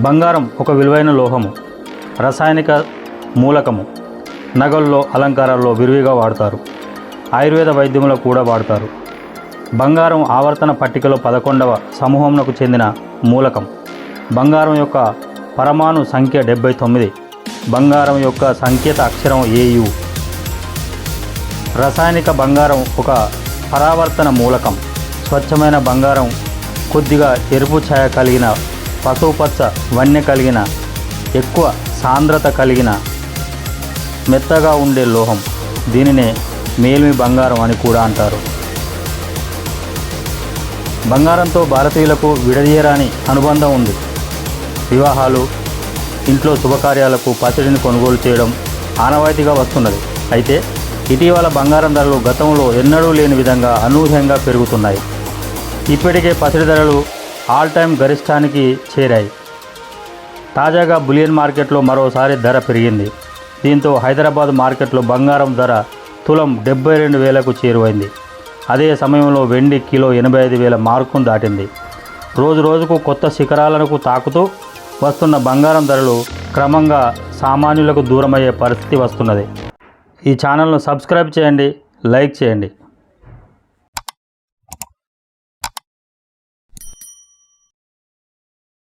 బంగారం ఒక విలువైన లోహము రసాయనిక మూలకము నగల్లో అలంకారాల్లో విరివిగా వాడతారు. ఆయుర్వేద వైద్యంలో కూడా వాడతారు. బంగారం ఆవర్తన పట్టికలో పదకొండవ సమూహంకు చెందిన మూలకం. బంగారం యొక్క పరమాణు సంఖ్య డెబ్బై తొమ్మిది. బంగారం యొక్క సంకేత అక్షరం ఏయు. రసాయనిక బంగారం ఒక పరావర్తన మూలకం. స్వచ్ఛమైన బంగారం కొద్దిగా ఎరుపు ఛాయ కలిగిన పసుపుపచ్చ వన్య కలిగిన ఎక్కువ సాంద్రత కలిగిన మెత్తగా ఉండే లోహం. దీనినే మేల్మి బంగారం అని కూడా అంటారు. బంగారంతో భారతీయులకు విడదీయరాని అనుబంధం ఉంది. వివాహాలు ఇంట్లో శుభకార్యాలకు పచ్చడిని కొనుగోలు చేయడం ఆనవాయితీగా వస్తున్నది. అయితే ఇటీవల బంగారం ధరలు గతంలో ఎన్నడూ లేని విధంగా అనూహ్యంగా పెరుగుతున్నాయి. ఇప్పటికే పచ్చడి ధరలు ఆల్ టైమ్ గరిష్టానికి చేరాయి. తాజాగా బులియన్ మార్కెట్లో మరోసారి ధర పెరిగింది. దీంతో హైదరాబాద్ మార్కెట్లో బంగారం ధర తులం డెబ్బై రెండు వేలకు చేరువైంది. అదే సమయంలో వెండి కిలో ఎనభై ఐదు వేల మార్కును దాటింది. రోజు రోజుకు కొత్త శిఖరాలకు తాకుతూ వస్తున్న బంగారం ధరలు క్రమంగా సామాన్యులకు దూరమయ్యే పరిస్థితి వస్తున్నది. ఈ ఛానల్ను సబ్స్క్రైబ్ చేయండి లైక్ చేయండి.